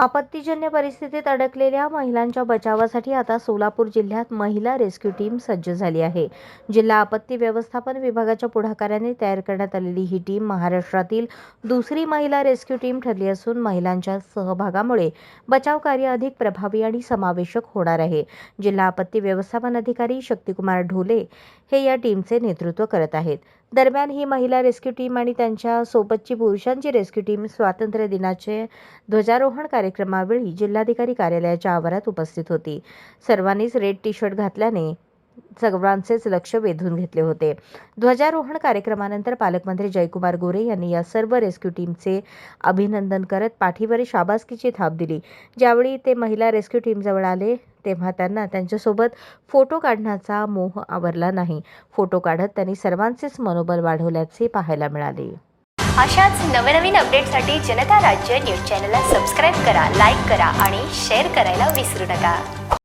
आपत्तीजन्य परिस्थितीत अडकलेल्या महिलांच्या बचावासाठी आता सोलापूर जिल्ह्यात महिला रेस्क्यू टीम सज्ज झाली आहे. जिल्हा आपत्ती व्यवस्थापन विभागाच्या पुढाकाराने तयार करण्यात आलेली ही टीम महाराष्ट्रातील दुसरी महिला रेस्क्यू टीम ठरली असून महिलांच्या सहभागामुळे बचाव कार्य अधिक प्रभावी आणि समावेशक होणार आहे. जिल्हा आपत्ती व्यवस्थापन अधिकारी शक्तिकुमार ढोले हे या टीमचे नेतृत्व करत आहेत. दरम्यान ही महिला रेस्क्यू टीम आणि त्यांच्या सोबतची पुरुषांची रेस्क्यू टीम स्वातंत्र्य दिनाचे ध्वजारोहण कार्यक्रमावेळी जिल्हाधिकारी कार्यालयाच्या आवारात उपस्थित होती. सर्वांनीच रेड टी शर्ट घातल्याने सर्वांचेच लक्ष वेधून घेतले होते. ध्वजारोहण कार्यक्रमानंतर पालकमंत्री जयकुमार गोरे यांनी या सर्व रेस्क्यू टीमचे अभिनंदन करत पाठीवर शाबासकीची थाप दिली. ज्यावेळी ते महिला रेस्क्यू टीमजवळ आले तेव्हा त्यांना त्यांच्यासोबत फोटो काढण्याचा मोह आवरला नाही. फोटो काढत त्यांनी सर्वांचेच मनोबल वाढवल्याचे पाहायला मिळाले. अशाच नवनवीन अपडेटसाठी जनता राज्य न्यूज चॅनलला सबस्क्राईब करा लाईक करा आणि शेअर करायला विसरू नका.